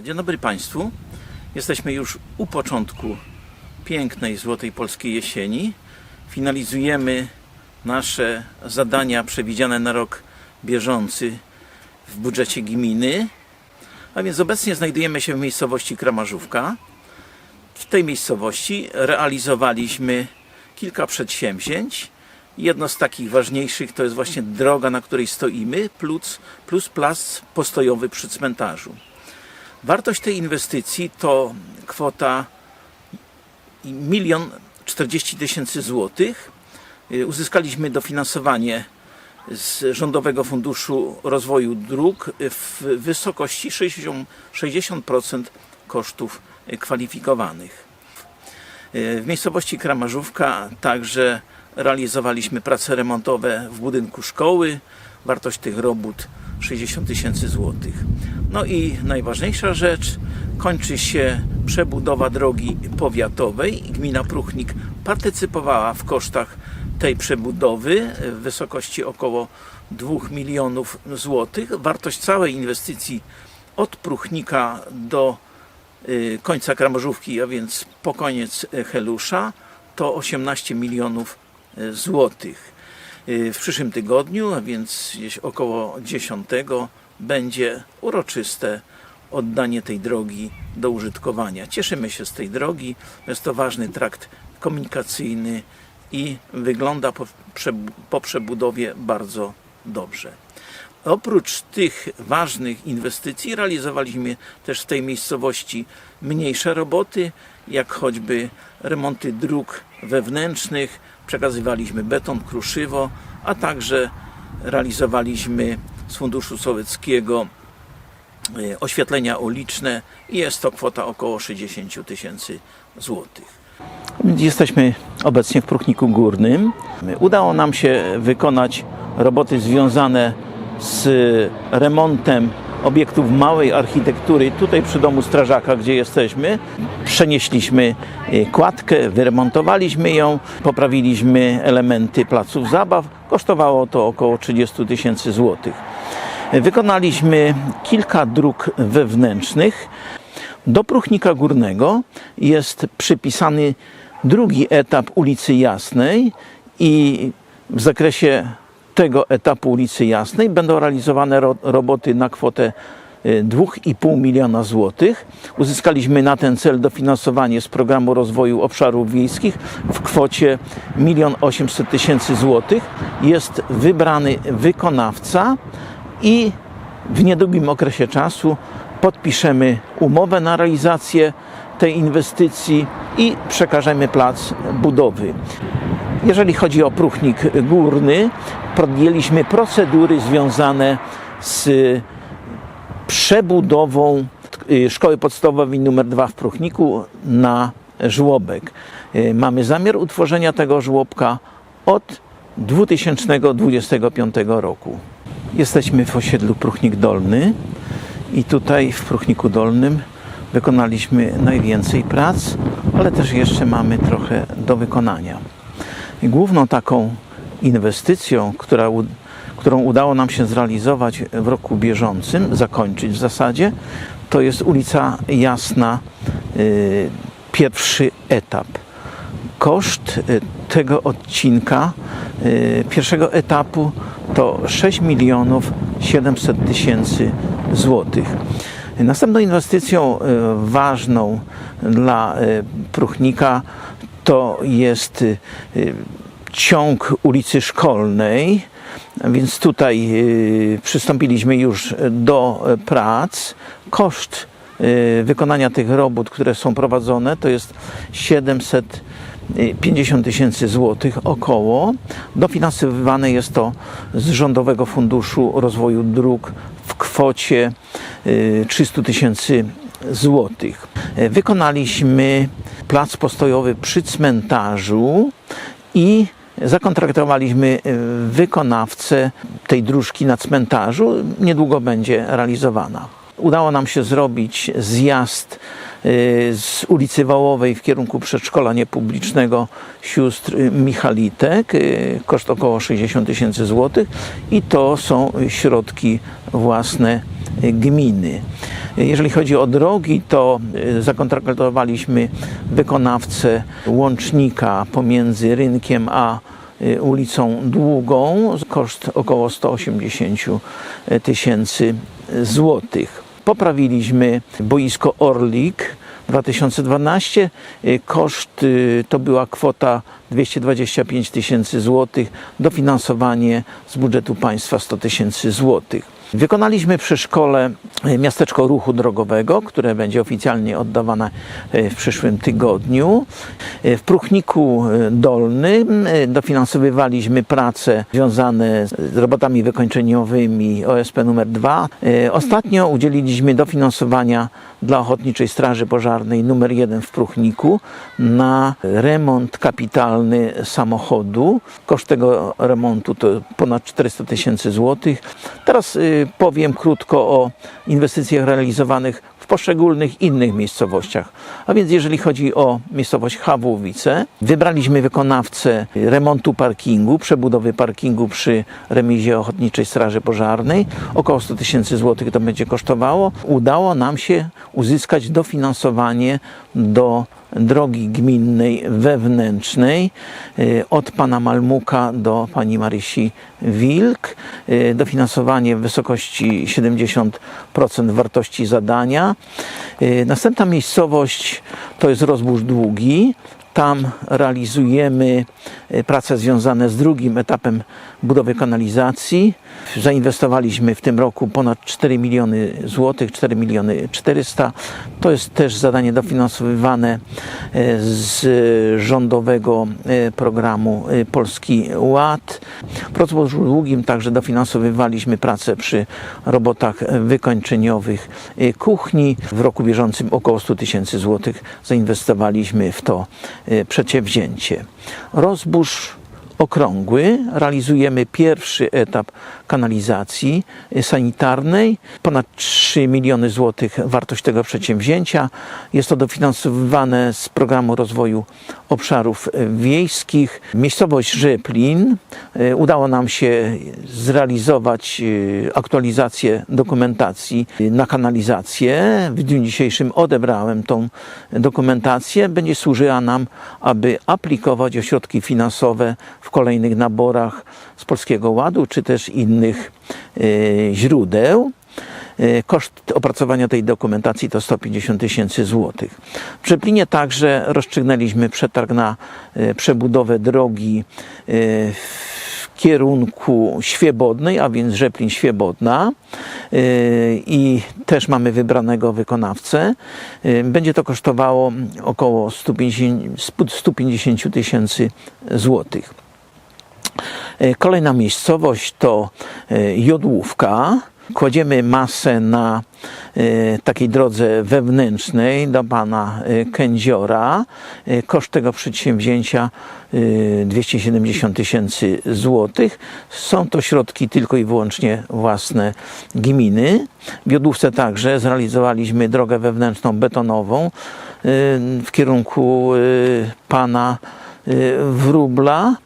Dzień dobry Państwu. Jesteśmy już u początku pięknej złotej polskiej jesieni. Finalizujemy nasze zadania przewidziane na rok bieżący w budżecie gminy. A więc obecnie znajdujemy się w miejscowości Kramarzówka. W tej miejscowości realizowaliśmy kilka przedsięwzięć. Jedno z takich ważniejszych to jest właśnie droga, na której stoimy, plus, plus plac postojowy przy cmentarzu. Wartość tej inwestycji to kwota milion 40 tysięcy złotych. Y, Uzyskaliśmy dofinansowanie z Rządowego Funduszu Rozwoju Dróg w wysokości 60, 60% kosztów kwalifikowanych. Y, W miejscowości Kramarzówka także realizowaliśmy prace remontowe w budynku szkoły. Wartość tych robót 60 tysięcy złotych. No i najważniejsza rzecz, kończy się przebudowa drogi powiatowej. Gmina Pruchnik partycypowała w kosztach tej przebudowy w wysokości około 2 milionów złotych. Wartość całej inwestycji od Pruchnika do y, końca Kramorzówki, a więc po koniec Helusza, to 18 milionów złotych. Y, W przyszłym tygodniu, a więc około 10, będzie uroczyste oddanie tej drogi do użytkowania. Cieszymy się z tej drogi. Jest to ważny trakt komunikacyjny i wygląda po, po przebudowie bardzo dobrze. Oprócz tych ważnych inwestycji realizowaliśmy też w tej miejscowości mniejsze roboty, jak choćby remonty dróg wewnętrznych, przekazywaliśmy beton, kruszywo, a także realizowaliśmy z Funduszu Sowieckiego e, oświetlenia uliczne i jest to kwota około 60 tysięcy złotych. Jesteśmy obecnie w Pruchniku Górnym. Udało nam się wykonać roboty związane z remontem obiektów małej architektury tutaj przy domu strażaka, gdzie jesteśmy. Przenieśliśmy e, kładkę, wyremontowaliśmy ją, poprawiliśmy elementy placów zabaw. Kosztowało to około 30 tysięcy złotych. Wykonaliśmy kilka dróg wewnętrznych. Do Pruchnika Górnego jest przypisany drugi etap ulicy Jasnej i w zakresie tego etapu ulicy Jasnej będą realizowane ro roboty na kwotę y, 2,5 miliona złotych. Uzyskaliśmy na ten cel dofinansowanie z programu rozwoju obszarów wiejskich w kwocie 1 800 tysięcy złotych. Jest wybrany wykonawca i w niedługim okresie czasu podpiszemy umowę na realizację tej inwestycji i przekażemy plac budowy. Jeżeli chodzi o próchnik górny, podjęliśmy procedury związane z przebudową y, szkoły podstawowej nr 2 w Pruchniku na żłobek. Y, Mamy zamiar utworzenia tego żłobka od 2025 roku. Jesteśmy w osiedlu Pruchnik Dolny i tutaj w Pruchniku Dolnym wykonaliśmy najwięcej prac, ale też jeszcze mamy trochę do wykonania. Główną taką inwestycją, która, którą udało nam się zrealizować w roku bieżącym, zakończyć w zasadzie, to jest ulica Jasna, y, pierwszy etap. Koszt y, tego odcinka, y, pierwszego etapu to 6 milionów 700 tysięcy złotych. Następną inwestycją ważną dla Pruchnika to jest ciąg ulicy Szkolnej, więc tutaj y, przystąpiliśmy już do y, prac. Koszt y, wykonania tych robót, które są prowadzone, to jest 750 tysięcy złotych około. Dofinansowywane jest to z Rządowego Funduszu Rozwoju Dróg w kwocie y, 300 tysięcy złotych. Y, Wykonaliśmy plac postojowy przy cmentarzu i zakontraktowaliśmy y, wykonawcę tej dróżki na cmentarzu. Niedługo będzie realizowana. Udało nam się zrobić zjazd y, z ulicy Wałowej w kierunku przedszkola niepublicznego sióstr y, Michalitek. Koszt około 60 tysięcy złotych i to są środki własne gminy. Jeżeli chodzi o drogi, to y, zakontraktowaliśmy wykonawcę łącznika pomiędzy rynkiem a y, ulicą Długą. Koszt około 180 tysięcy złotych. Poprawiliśmy boisko Orlik 2012. Y, Koszt to była kwota 225 tysięcy złotych, dofinansowanie z budżetu państwa 100 tysięcy złotych. Wykonaliśmy przy szkole y, miasteczko ruchu drogowego, które będzie oficjalnie oddawane y, w przyszłym tygodniu. Y, W Pruchniku Dolnym dofinansowywaliśmy prace związane z robotami wykończeniowymi OSP numer 2. Y, Ostatnio udzieliliśmy dofinansowania dla Ochotniczej Straży Pożarnej numer 1 w Pruchniku na remont kapitalny samochodu. Koszt tego remontu to ponad 400 tysięcy złotych. Teraz y, powiem krótko o inwestycjach realizowanych w poszczególnych innych miejscowościach. A więc jeżeli chodzi o miejscowość Chawłowice, wybraliśmy wykonawcę remontu parkingu, przebudowy parkingu przy remizie Ochotniczej Straży Pożarnej. Około 100 tysięcy złotych to będzie kosztowało. Udało nam się uzyskać dofinansowanie do drogi gminnej wewnętrznej y, od pana Malmuka do pani Marysi Wilk. Y, Dofinansowanie w wysokości 70% wartości zadania. Y, Następna miejscowość to jest Rozbóż Długi. Tam realizujemy prace związane z drugim etapem budowy kanalizacji. Zainwestowaliśmy w tym roku ponad 4 miliony złotych, 4 miliony 400. To jest też zadanie dofinansowywane y, z rządowego y, programu y, Polski Ład. W Rozłożu Długim także dofinansowywaliśmy pracę przy robotach wykończeniowych kuchni. W roku bieżącym około 100 tysięcy złotych zainwestowaliśmy w to przedsięwzięcie. Rozbóż okrągły. Realizujemy pierwszy etap kanalizacji y, sanitarnej. Ponad 3 miliony złotych wartość tego przedsięwzięcia. Jest to dofinansowywane z programu rozwoju obszarów y, wiejskich. Miejscowość Rzeplin. y, Udało nam się zrealizować aktualizację dokumentacji na kanalizację. W dniu dzisiejszym odebrałem tą dokumentację. Będzie służyła nam, aby aplikować o środki finansowe w kolejnych naborach z Polskiego Ładu, czy też innych y, źródeł. Y, Koszt opracowania tej dokumentacji to 150 tysięcy złotych. W Przeplinie także rozstrzygnęliśmy przetarg na y, przebudowę drogi w kierunku Świebodnej, a więc Rzeplin Świebodna i też mamy wybranego wykonawcę. Będzie to kosztowało około 150 150 tysięcy złotych. E, Kolejna miejscowość to e, Jodłówka. Kładziemy masę na e, takiej drodze wewnętrznej do pana Kędziora. Koszt tego przedsięwzięcia e, 270 tysięcy złotych. Są to środki tylko i wyłącznie własne gminy. W Jodłówce także zrealizowaliśmy drogę wewnętrzną betonową w kierunku pana Wróbla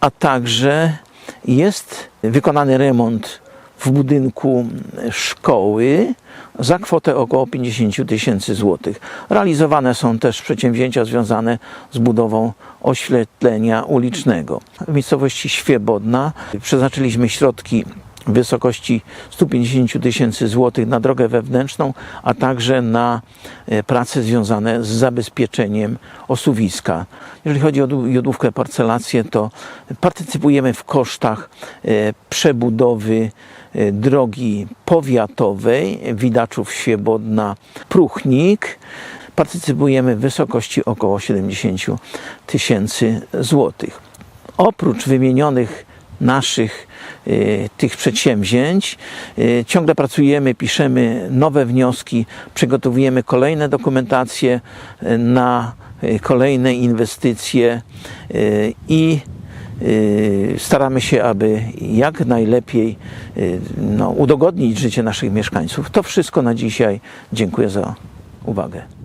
a także jest wykonany remont w budynku szkoły za kwotę około 50 tysięcy złotych. Realizowane są też przedsięwzięcia związane z budową oświetlenia ulicznego. W miejscowości Świebodna przeznaczyliśmy środki w wysokości 150 tysięcy złotych na drogę wewnętrzną, a także na e, prace związane z zabezpieczeniem osuwiska. Jeżeli chodzi o jodówkę parcelację, to partycypujemy w kosztach e, przebudowy e, drogi powiatowej Widaczów Świebodna Pruchnik. Partycypujemy w wysokości około 70 tysięcy złotych. Oprócz wymienionych naszych tych przedsięwzięć. Y, ciągle pracujemy, piszemy nowe wnioski, przygotowujemy kolejne dokumentacje y, na y, kolejne inwestycje y, i Staramy się, aby jak najlepiej no, udogodnić życie naszych mieszkańców. To wszystko na dzisiaj. Dziękuję za uwagę.